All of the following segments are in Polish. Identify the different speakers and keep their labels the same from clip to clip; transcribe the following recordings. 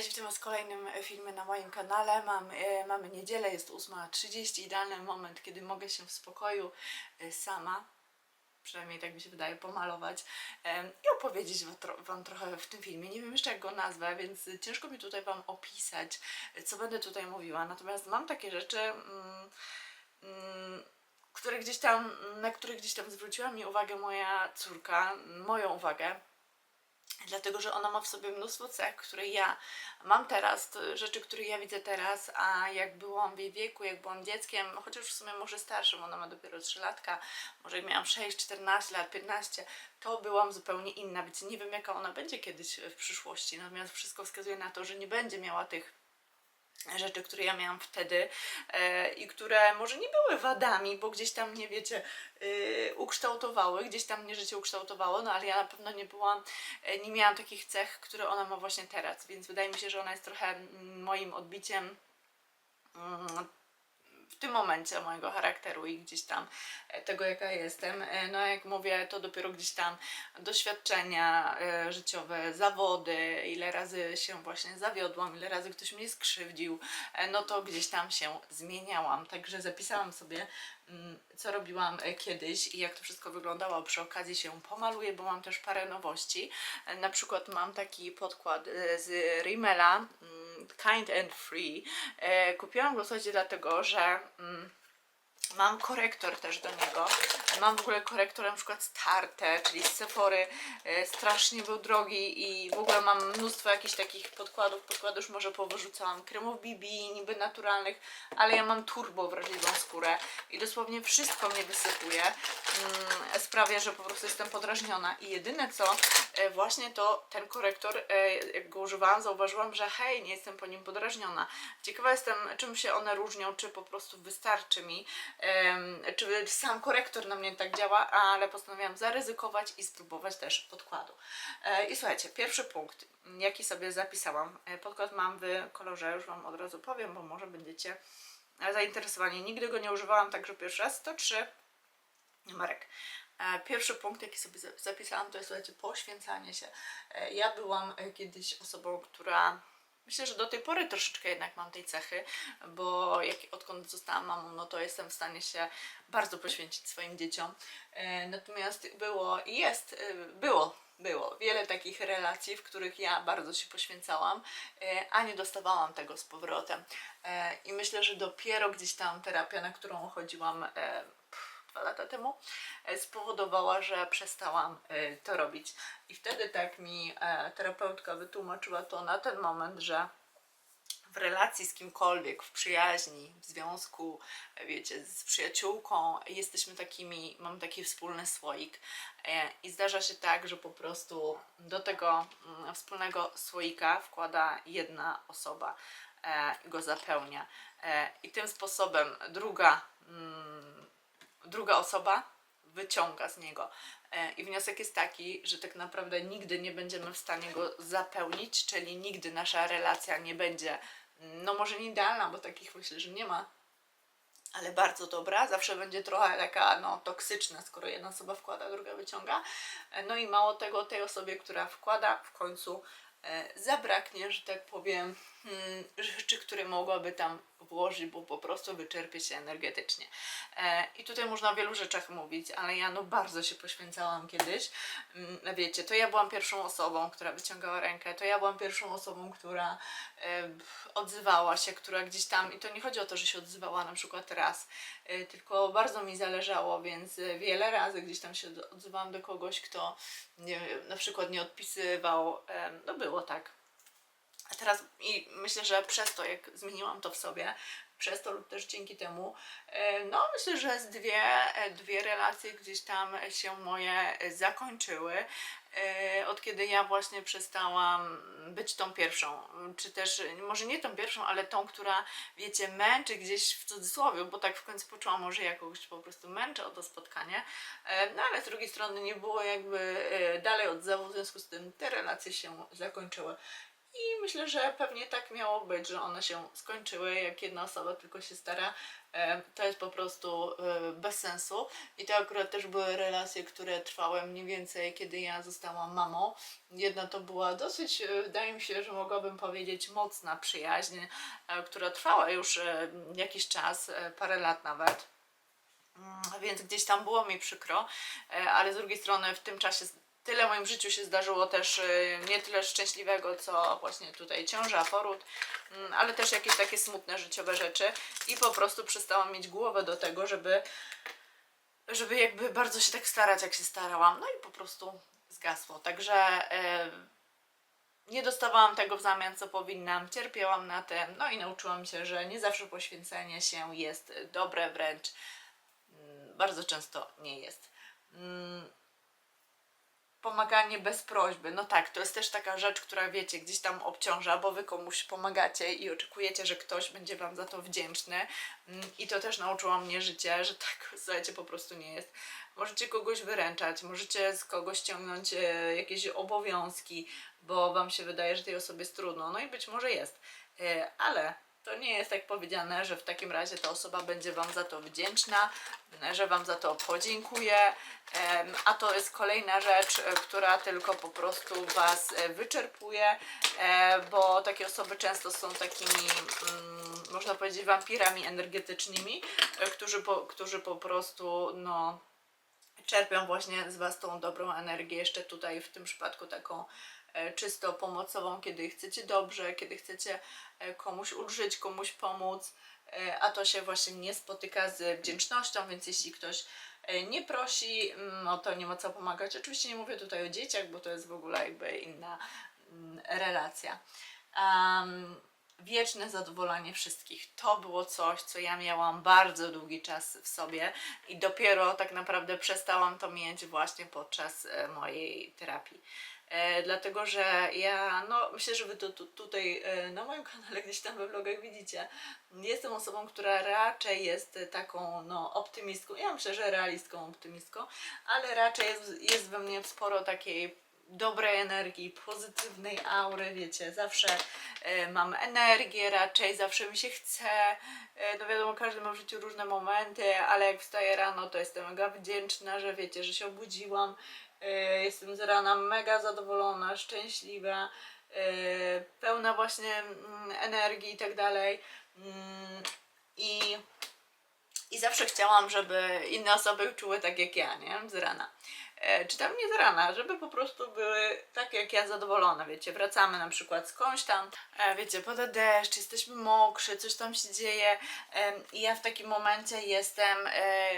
Speaker 1: Cześć, witam Was kolejnym e, filmie na moim kanale. Mam, e, mamy niedzielę, jest 8.30, idealny moment, kiedy mogę się w spokoju e, sama, przynajmniej tak mi się wydaje, pomalować e, i opowiedzieć wam, tro, wam trochę w tym filmie. Nie wiem jeszcze jak go nazwę, więc ciężko mi tutaj Wam opisać, e, co będę tutaj mówiła. Natomiast mam takie rzeczy, mm, mm, które gdzieś tam, na które gdzieś tam zwróciła mi uwagę moja córka, moją uwagę dlatego że ona ma w sobie mnóstwo cech, które ja mam teraz, rzeczy, które ja widzę teraz, a jak byłam w jej wieku, jak byłam dzieckiem, chociaż w sumie może starszym, ona ma dopiero 3 latka, może miałam 6, 14 lat, 15, to byłam zupełnie inna, więc nie wiem jaka ona będzie kiedyś w przyszłości, natomiast wszystko wskazuje na to, że nie będzie miała tych rzeczy, które ja miałam wtedy e, i które może nie były wadami, bo gdzieś tam mnie, wiecie, y, ukształtowały, gdzieś tam mnie życie ukształtowało, no ale ja na pewno nie byłam, e, nie miałam takich cech, które ona ma właśnie teraz, więc wydaje mi się, że ona jest trochę mm, moim odbiciem mm, tym momencie mojego charakteru i gdzieś tam e, tego, jaka jestem. E, No jak mówię, to dopiero gdzieś tam doświadczenia e, życiowe, zawody, ile razy się właśnie zawiodłam, ile razy ktoś mnie skrzywdził, no to gdzieś tam się zmieniałam. Także zapisałam sobie, mm, co robiłam kiedyś i jak to wszystko wyglądało. Przy okazji się pomaluję, bo mam też parę nowości. Na przykład mam taki podkład z Rimmela, mm, Kind and Free. E, Kupiłam go słuchajcie dlatego, że mm, mam korektor też do niego. Mam w ogóle korektor na przykład Starte, czyli z Sephory. E, Strasznie był drogi i w ogóle mam mnóstwo jakichś takich podkładów. Podkłady już może powyrzucałam. Kremów BB, niby naturalnych, ale ja mam turbo wrażliwą skórę i dosłownie wszystko mnie wysypuje. Mm, sprawia, że po prostu jestem podrażniona i jedyne co, e, właśnie to ten korektor, e, jak go używałam, zauważyłam, że hej, nie jestem po nim podrażniona. Ciekawa jestem, czym się one różnią, czy po prostu wystarczy mi, czy sam korektor na mnie tak działa, ale postanowiłam zaryzykować i spróbować też podkładu. E, I słuchajcie, pierwszy punkt, jaki sobie zapisałam. E, Podkład mam w kolorze, już Wam od razu powiem, bo może będziecie zainteresowani. Nigdy go nie używałam, także pierwszy raz to trzy Marek. E, Pierwszy punkt, jaki sobie za- zapisałam, to jest słuchajcie, poświęcanie się. Ja byłam kiedyś osobą, która myślę, że do tej pory troszeczkę jednak mam tej cechy, bo jak, odkąd zostałam mamą, no to jestem w stanie się bardzo poświęcić swoim dzieciom. E, Natomiast było i jest, e, było, było wiele takich relacji, w których ja bardzo się poświęcałam, e, a nie dostawałam tego z powrotem. I myślę, że dopiero gdzieś tam terapia, na którą chodziłam dwa lata temu, e, spowodowała, że przestałam e, to robić. I wtedy tak mi e, terapeutka wytłumaczyła to na ten moment, że w relacji z kimkolwiek, w przyjaźni, w związku, wiecie, z przyjaciółką, jesteśmy takimi, mamy taki wspólny słoik i zdarza się tak, że po prostu do tego mm, wspólnego słoika wkłada jedna osoba i go zapełnia. I tym sposobem druga, mm, druga osoba wyciąga z niego. E, I wniosek jest taki, że tak naprawdę nigdy nie będziemy w stanie go zapełnić, czyli nigdy nasza relacja nie będzie, no może nie idealna, bo takich myślę, że nie ma, ale bardzo dobra. Zawsze będzie trochę taka no, toksyczna, skoro jedna osoba wkłada, druga wyciąga. E, No i mało tego, tej osobie, która wkłada, w końcu e, zabraknie, że tak powiem, hmm, rzeczy, które mogłaby tam włożyć, bo po prostu wyczerpie się energetycznie. E, I tutaj można o wielu rzeczach mówić, ale ja no bardzo się poświęcałam kiedyś. Mm, Wiecie, to ja byłam pierwszą osobą, która wyciągała rękę, to ja byłam pierwszą osobą, która e, odzywała się, która gdzieś tam, i to nie chodzi o to, że się odzywała na przykład raz, e, tylko bardzo mi zależało, więc e, wiele razy gdzieś tam się odzywałam do kogoś, kto nie, na przykład nie odpisywał, e, no było tak. Teraz i myślę, że przez to, jak zmieniłam to w sobie, przez to lub też dzięki temu, e, no myślę, że z dwie, e, dwie relacje gdzieś tam się moje e, zakończyły. Od kiedy ja właśnie przestałam być tą pierwszą, czy też może nie tą pierwszą, ale tą, która wiecie, męczy gdzieś w cudzysłowie, bo tak w końcu poczułam, może ja kogoś po prostu męczę o to spotkanie, no ale z drugiej strony nie było jakby dalej odzewu, w związku z tym te relacje się zakończyły. I myślę, że pewnie tak miało być, że one się skończyły, jak jedna osoba tylko się stara. E, To jest po prostu e, bez sensu. I to akurat też były relacje, które trwały mniej więcej, kiedy ja zostałam mamą. Jedna to była dosyć, e, wydaje mi się, że mogłabym powiedzieć, mocna przyjaźń, która trwała już jakiś czas, parę lat nawet. Mm, Więc gdzieś tam było mi przykro, ale z drugiej strony w tym czasie tyle w moim życiu się zdarzyło też e, nie tyle szczęśliwego, co właśnie tutaj ciąża, poród, mm, ale też jakieś takie smutne życiowe rzeczy i po prostu przestałam mieć głowę do tego, żeby żeby jakby bardzo się tak starać, jak się starałam. No i po prostu zgasło. Także e, nie dostawałam tego w zamian, co powinnam, cierpiałam na tym, no i nauczyłam się, że nie zawsze poświęcenie się jest dobre, wręcz mm, bardzo często nie jest. Mm, pomaganie bez prośby. No tak, to jest też taka rzecz, która wiecie, gdzieś tam obciąża, bo wy komuś pomagacie i oczekujecie, że ktoś będzie wam za to wdzięczny. Mm, I to też nauczyło mnie życie, że tak, słuchajcie, po prostu nie jest. Możecie kogoś wyręczać, możecie z kogoś ściągnąć e, jakieś obowiązki, bo wam się wydaje, że tej osobie jest trudno. No i być może jest, e, ale to nie jest tak powiedziane, że w takim razie ta osoba będzie Wam za to wdzięczna, że Wam za to podziękuje, a to jest kolejna rzecz, e, która tylko po prostu Was e, wyczerpuje, e, bo takie osoby często są takimi, mm, można powiedzieć, wampirami energetycznymi, którzy po, którzy po prostu, no, czerpią właśnie z Was tą dobrą energię, jeszcze tutaj w tym przypadku taką czysto pomocową, kiedy chcecie dobrze, kiedy chcecie e, komuś ulżyć, komuś pomóc, e, a to się właśnie nie spotyka z wdzięcznością, więc jeśli ktoś e, nie prosi, no to nie ma co pomagać. Oczywiście nie mówię tutaj o dzieciach, bo to jest w ogóle jakby inna mm, relacja. Um, wieczne zadowolenie wszystkich. To było coś, co ja miałam bardzo długi czas w sobie i dopiero tak naprawdę przestałam to mieć właśnie podczas e, mojej terapii. E, dlatego, że ja, no myślę, że Wy to tu, tutaj e, na moim kanale gdzieś tam we vlogach widzicie, jestem osobą, która raczej jest taką, no, optymistką, ja myślę, że realistką optymistką, ale raczej jest, jest we mnie sporo takiej dobrej energii, pozytywnej aury, wiecie, zawsze e, mam energię raczej, zawsze mi się chce, e, no wiadomo, każdy ma w życiu różne momenty, ale jak wstaję rano, to jestem mega wdzięczna, że wiecie, że się obudziłam, e, jestem z rana mega zadowolona, szczęśliwa, pełna właśnie mm, energii i tak dalej Mm, i i zawsze chciałam, żeby inne osoby czuły tak jak ja, nie? Z rana. E, czy tam nie z rana, żeby po prostu były tak jak ja zadowolone, wiecie, wracamy na przykład skądś tam, e, wiecie, pada deszcz, jesteśmy mokrzy, coś tam się dzieje i ja w takim momencie jestem e,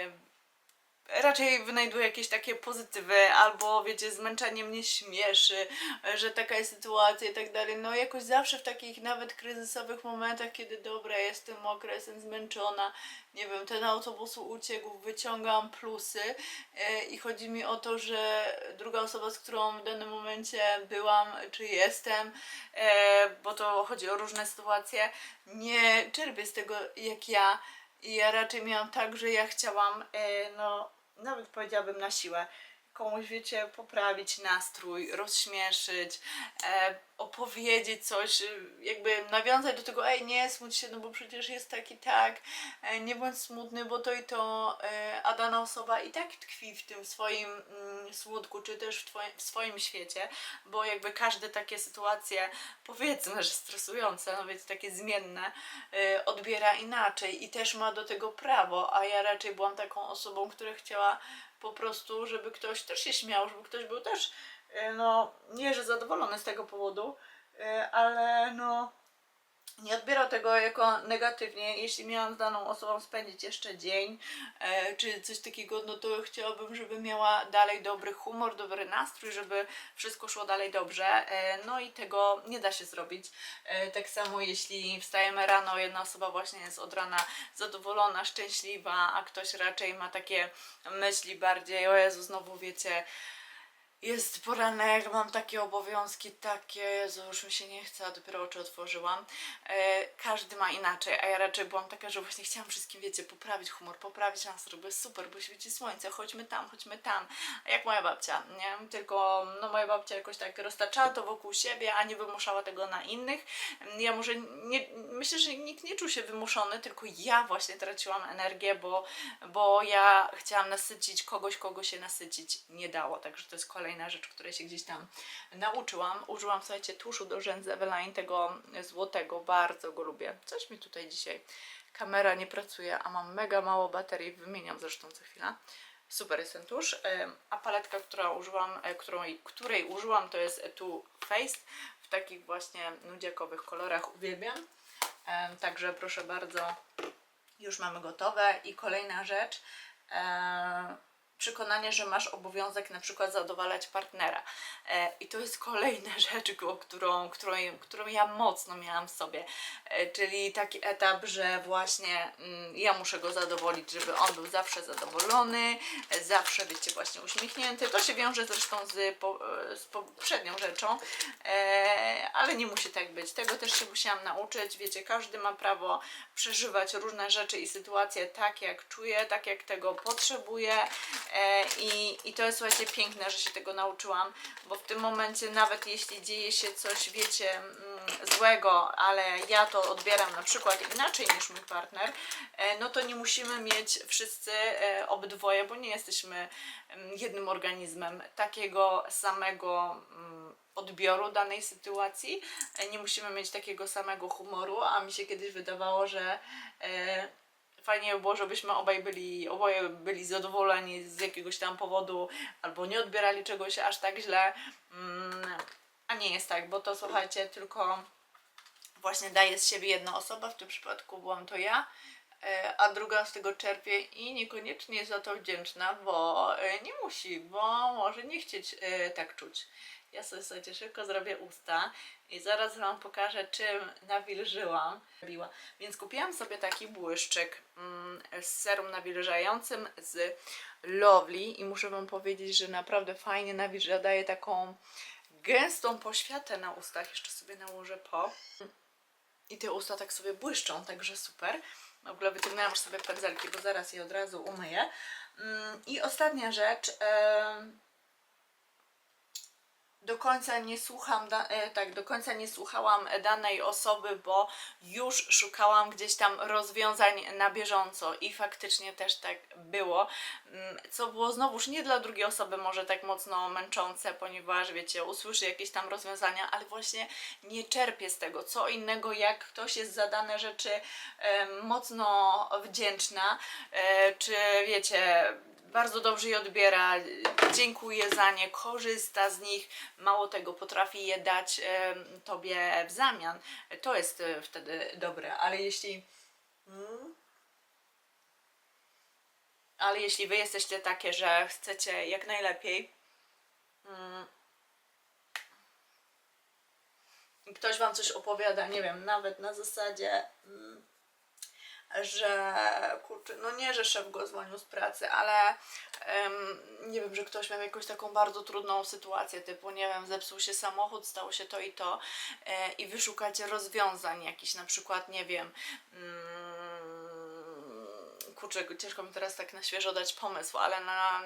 Speaker 1: raczej wynajduję jakieś takie pozytywy, albo wiecie, zmęczenie mnie śmieszy, że taka jest sytuacja i tak dalej. No jakoś zawsze w takich nawet kryzysowych momentach, kiedy dobra, jestem mokra, jestem zmęczona, nie wiem, ten autobus uciekł, wyciągam plusy e, i chodzi mi o to, że druga osoba, z którą w danym momencie byłam, czy jestem, e, bo to chodzi o różne sytuacje, nie czerpie z tego jak ja, i ja raczej miałam tak, że ja chciałam, e, no, nawet powiedziałabym na siłę, komuś, wiecie, poprawić nastrój, rozśmieszyć, e, opowiedzieć coś, e, jakby nawiązać do tego, ej, nie smuć się, no bo przecież jest tak i tak, e, nie bądź smutny, bo to i to, e, a dana osoba i tak tkwi w tym swoim mm, smutku, czy też w, twoim, w swoim świecie, bo jakby każde takie sytuacje, powiedzmy, że stresujące, no więc takie zmienne, y, odbiera inaczej i też ma do tego prawo, a ja raczej byłam taką osobą, która chciała po prostu, żeby ktoś też się śmiał, żeby ktoś był też, y, no, nie, że zadowolony z tego powodu, y, ale no, nie odbierał tego jako negatywnie. Jeśli miałam z daną osobą spędzić jeszcze dzień, e, czy coś takiego, no to chciałabym, żeby miała dalej dobry humor, dobry nastrój, żeby wszystko szło dalej dobrze. E, no i tego nie da się zrobić. E, tak samo jeśli wstajemy rano, jedna osoba właśnie jest od rana zadowolona, szczęśliwa, a ktoś raczej ma takie myśli bardziej, o Jezu, znowu wiecie, Jest poranek, mam takie obowiązki, takie, Jezu, już mi się nie chce, a dopiero oczy otworzyłam. E, każdy ma inaczej, a ja raczej byłam taka, że właśnie chciałam wszystkim, wiecie, poprawić humor, poprawić nastrój, bo jest super, bo świeci słońce, chodźmy tam, chodźmy tam. Jak moja babcia, nie? Tylko, no moja babcia jakoś tak roztaczała to wokół siebie, a nie wymuszała tego na innych. Ja może nie, myślę, że nikt nie czuł się wymuszony, tylko ja właśnie traciłam energię, bo, bo ja chciałam nasycić kogoś, kogo się nasycić nie dało. Także to jest kolejna rzecz, której się gdzieś tam nauczyłam. Użyłam, słuchajcie, tuszu do rzęs Eveline, tego złotego, bardzo go lubię. Coś mi tutaj dzisiaj kamera nie pracuje, a mam mega mało baterii, wymieniam zresztą co chwila. Super jest ten tusz. Em, A paletka, która użyłam, e, którą, której użyłam, to jest Too Faced w takich właśnie nudziakowych kolorach. Uwielbiam. Także proszę bardzo, już mamy gotowe. I kolejna rzecz. Przekonanie, że masz obowiązek na przykład zadowalać partnera. E, I to jest kolejna rzecz, którą, którą, którą ja mocno miałam w sobie. E, czyli taki etap, że właśnie mm, ja muszę go zadowolić, żeby on był zawsze zadowolony, zawsze, wiecie, właśnie uśmiechnięty. To się wiąże zresztą z, po, e, z poprzednią rzeczą, ale nie musi tak być. Tego też się musiałam nauczyć. Wiecie, każdy ma prawo przeżywać różne rzeczy i sytuacje tak, jak czuje, tak, jak tego potrzebuje. E, i, I to jest słuchajcie piękne, że się tego nauczyłam, bo w tym momencie nawet jeśli dzieje się coś, wiecie, mm, złego, ale ja to odbieram na przykład inaczej niż mój partner, e, no to nie musimy mieć wszyscy e, obydwoje, bo nie jesteśmy mm, jednym organizmem takiego samego mm, odbioru danej sytuacji. Nie musimy mieć takiego samego humoru, a mi się kiedyś wydawało, że fajnie by było, żebyśmy obaj byli, oboje byli zadowoleni z jakiegoś tam powodu, albo nie odbierali czegoś aż tak źle. Mm, a nie jest tak, bo to słuchajcie, tylko właśnie daje z siebie jedna osoba, w tym przypadku byłam to ja, e, a druga z tego czerpie i niekoniecznie jest za to wdzięczna, bo e, nie musi, bo może nie chcieć e, tak czuć. Ja sobie, słuchajcie, szybko zrobię usta i zaraz Wam pokażę, czym nawilżyłam. Więc kupiłam sobie taki błyszczyk mm, z serum nawilżającym z Lovely i muszę Wam powiedzieć, że naprawdę fajnie nawilża, daje taką gęstą poświatę na ustach. Jeszcze sobie nałożę po. I te usta tak sobie błyszczą, także super. W ogóle wyciągnęłam już sobie pędzelki, bo zaraz je od razu umyję. Mm, I ostatnia rzecz. Do końca nie słucham, e, tak, do końca nie słuchałam danej osoby, bo już szukałam gdzieś tam rozwiązań na bieżąco i faktycznie też tak było, Mm, co było znowuż nie dla drugiej osoby może tak mocno męczące, ponieważ wiecie, usłyszy jakieś tam rozwiązania, ale właśnie nie czerpie z tego, co innego jak ktoś jest za dane rzeczy e, mocno wdzięczna, e, czy wiecie, bardzo dobrze je odbiera, dziękuję za nie, korzysta z nich, mało tego, potrafi je dać tobie w zamian. To jest e, wtedy dobre, ale jeśli. Mm, ale jeśli wy jesteście takie, że chcecie jak najlepiej. Mm, i ktoś wam coś opowiada, nie wiem, nawet na zasadzie. Mm, że kurczę, no nie, że szef go zwolnił z pracy, ale em, nie wiem, że ktoś miał jakąś taką bardzo trudną sytuację, typu nie wiem, zepsuł się samochód, stało się to i to e, i wy szukacie rozwiązań jakichś, na przykład, nie wiem, mm, kurczę, ciężko mi teraz tak na świeżo dać pomysł, ale na,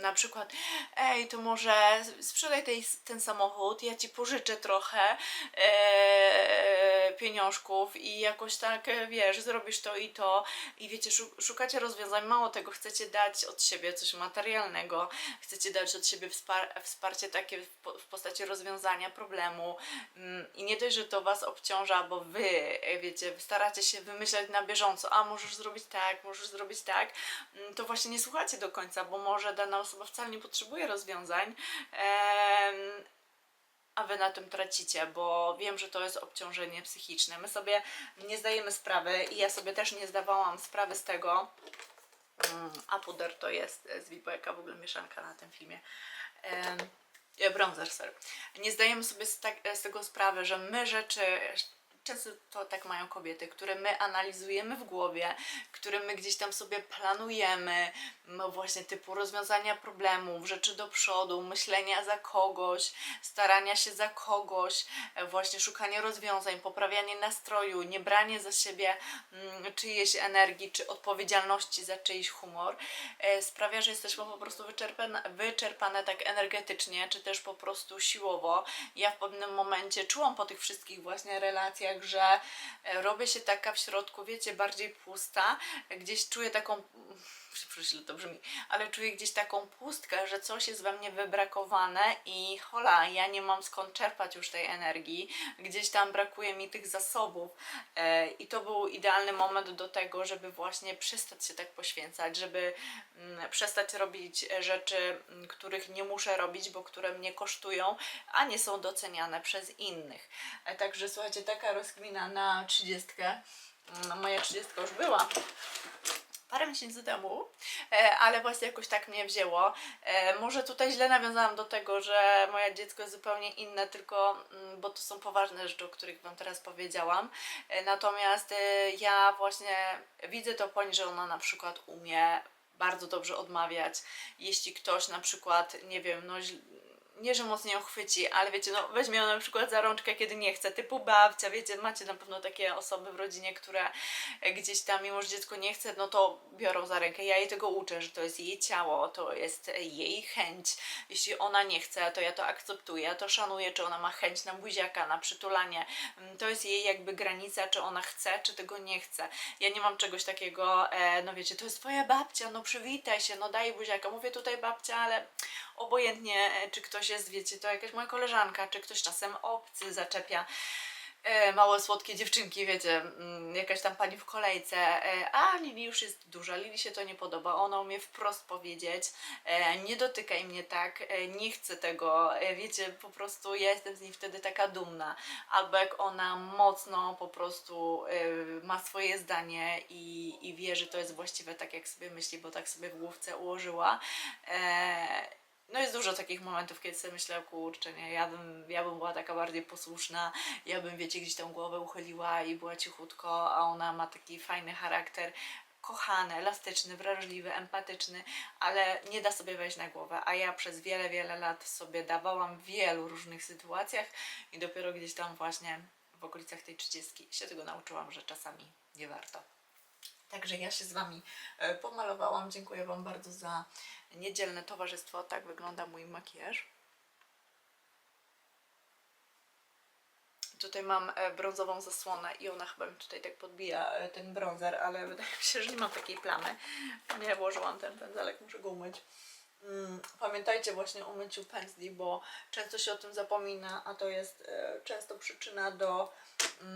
Speaker 1: na przykład, ej, to może sprzedaj tej, ten samochód, ja ci pożyczę trochę e, pieniążków i jakoś tak, e, wiesz, zrobisz to i to. I wiecie, szu- szukacie rozwiązań, mało tego, chcecie dać od siebie coś materialnego, chcecie dać od siebie wspar- wsparcie takie w, po- w postaci rozwiązania problemu. Mm, i nie dość, że to was obciąża, bo wy, e, wiecie, staracie się wymyślać na bieżąco, a możesz zrobić tak, możesz zrobić tak, mm, to właśnie nie słuchacie do końca, bo może dana osoba wcale nie potrzebuje rozwiązań, a wy na tym tracicie, bo wiem, że to jest obciążenie psychiczne. My sobie nie zdajemy sprawy i ja sobie też nie zdawałam sprawy z tego, mm, a puder to jest z Wiboeka, w ogóle mieszanka na tym filmie. E, bronzer, sorry. Nie zdajemy sobie z, tak, z tego sprawy, że my rzeczy często to tak mają kobiety, które my analizujemy w głowie, które my gdzieś tam sobie planujemy, no właśnie typu rozwiązania problemów, rzeczy do przodu, myślenia za kogoś, starania się za kogoś, e, właśnie szukanie rozwiązań, poprawianie nastroju, nie branie za siebie mm, czyjejś energii czy odpowiedzialności za czyjś humor, e, sprawia, że jesteśmy po prostu wyczerpane, wyczerpane tak energetycznie, czy też po prostu siłowo. Ja w pewnym momencie czułam po tych wszystkich właśnie relacjach, że e, robię się taka w środku, wiecie, bardziej pusta, gdzieś czuję taką źle to brzmi, ale czuję gdzieś taką pustkę, że coś jest we mnie wybrakowane i hola, ja nie mam skąd czerpać już tej energii, gdzieś tam brakuje mi tych zasobów e, i to był idealny moment do tego, żeby właśnie przestać się tak poświęcać, żeby mm, przestać robić rzeczy, mm, których nie muszę robić, bo które mnie kosztują, a nie są doceniane przez innych. E, także słuchajcie, taka rozkmina na trzydziestkę. Mm, Moja trzydziestka już była, parę miesięcy temu, e, ale właśnie jakoś tak mnie wzięło. E, Może tutaj źle nawiązałam do tego, że moje dziecko jest zupełnie inne, tylko mm, bo to są poważne rzeczy, o których Wam teraz powiedziałam. E, Natomiast ja właśnie widzę to po niej, że ona na przykład umie bardzo dobrze odmawiać. Jeśli ktoś na przykład, nie wiem, no nie, że mocniej ją chwyci, ale wiecie, no weźmie ją na przykład za rączkę, kiedy nie chce, typu babcia, wiecie, macie na pewno takie osoby w rodzinie, które e, gdzieś tam, mimo że dziecko nie chce, no to biorą za rękę. Ja jej tego uczę, że to jest jej ciało, to jest jej chęć. Jeśli ona nie chce, to ja to akceptuję, to szanuję, czy ona ma chęć na buziaka, na przytulanie. Mm, To jest jej jakby granica, czy ona chce, czy tego nie chce. Ja nie mam czegoś takiego, e, no wiecie, to jest twoja babcia, no przywitaj się, no daj buziaka. Mówię tutaj babcia, ale obojętnie, e, czy ktoś jest, wiecie, to jakaś moja koleżanka, czy ktoś czasem obcy zaczepia. E, małe, słodkie dziewczynki, wiecie, mm, jakaś tam pani w kolejce, e, a Lili już jest duża, Lili się to nie podoba, ona umie wprost powiedzieć, nie dotykaj mnie tak, nie chcę tego, wiecie, po prostu ja jestem z niej wtedy taka dumna, albo jak ona mocno po prostu ma swoje zdanie i, i wie, że to jest właściwe tak, jak sobie myśli, bo tak sobie w główce ułożyła, no jest dużo takich momentów, kiedy sobie myślę, kurczę, nie, ja bym, ja bym była taka bardziej posłuszna, ja bym, wiecie, gdzieś tą głowę uchyliła i była cichutko, a ona ma taki fajny charakter, kochany, elastyczny, wrażliwy, empatyczny, ale nie da sobie wejść na głowę, a ja przez wiele, wiele lat sobie dawałam w wielu różnych sytuacjach i dopiero gdzieś tam właśnie w okolicach tej 30 się tego nauczyłam, że czasami nie warto. Także ja się z Wami e, pomalowałam. Dziękuję Wam bardzo za niedzielne towarzystwo. Tak wygląda mój makijaż. Tutaj mam e, brązową zasłonę i ona chyba mi tutaj tak podbija e, ten bronzer, ale wydaje mi się, że nie mam takiej plamy. Nie włożyłam ten pędzelek, muszę go umyć. Mm, Pamiętajcie właśnie o myciu pędzli, bo często się o tym zapomina, a to jest często przyczyna do mm,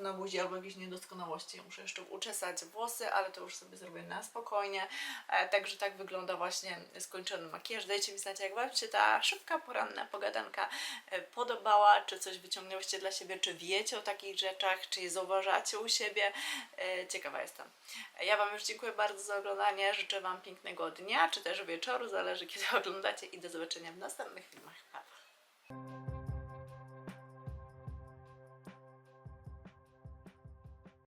Speaker 1: na buzi albo jakichś niedoskonałości. Ja muszę jeszcze uczesać włosy, ale to już sobie zrobię na spokojnie. E, także tak wygląda właśnie skończony makijaż. Dajcie mi znać, jak Wam się ta szybka, poranna pogadanka e, podobała, czy coś wyciągnęłyście dla siebie, czy wiecie o takich rzeczach, czy je zauważacie u siebie. E, ciekawa jestem. Ja Wam już dziękuję bardzo za oglądanie. Życzę Wam pięknego dnia, czy też wieczoru, zależy kiedy oglądacie i do zobaczenia w następnych filmach.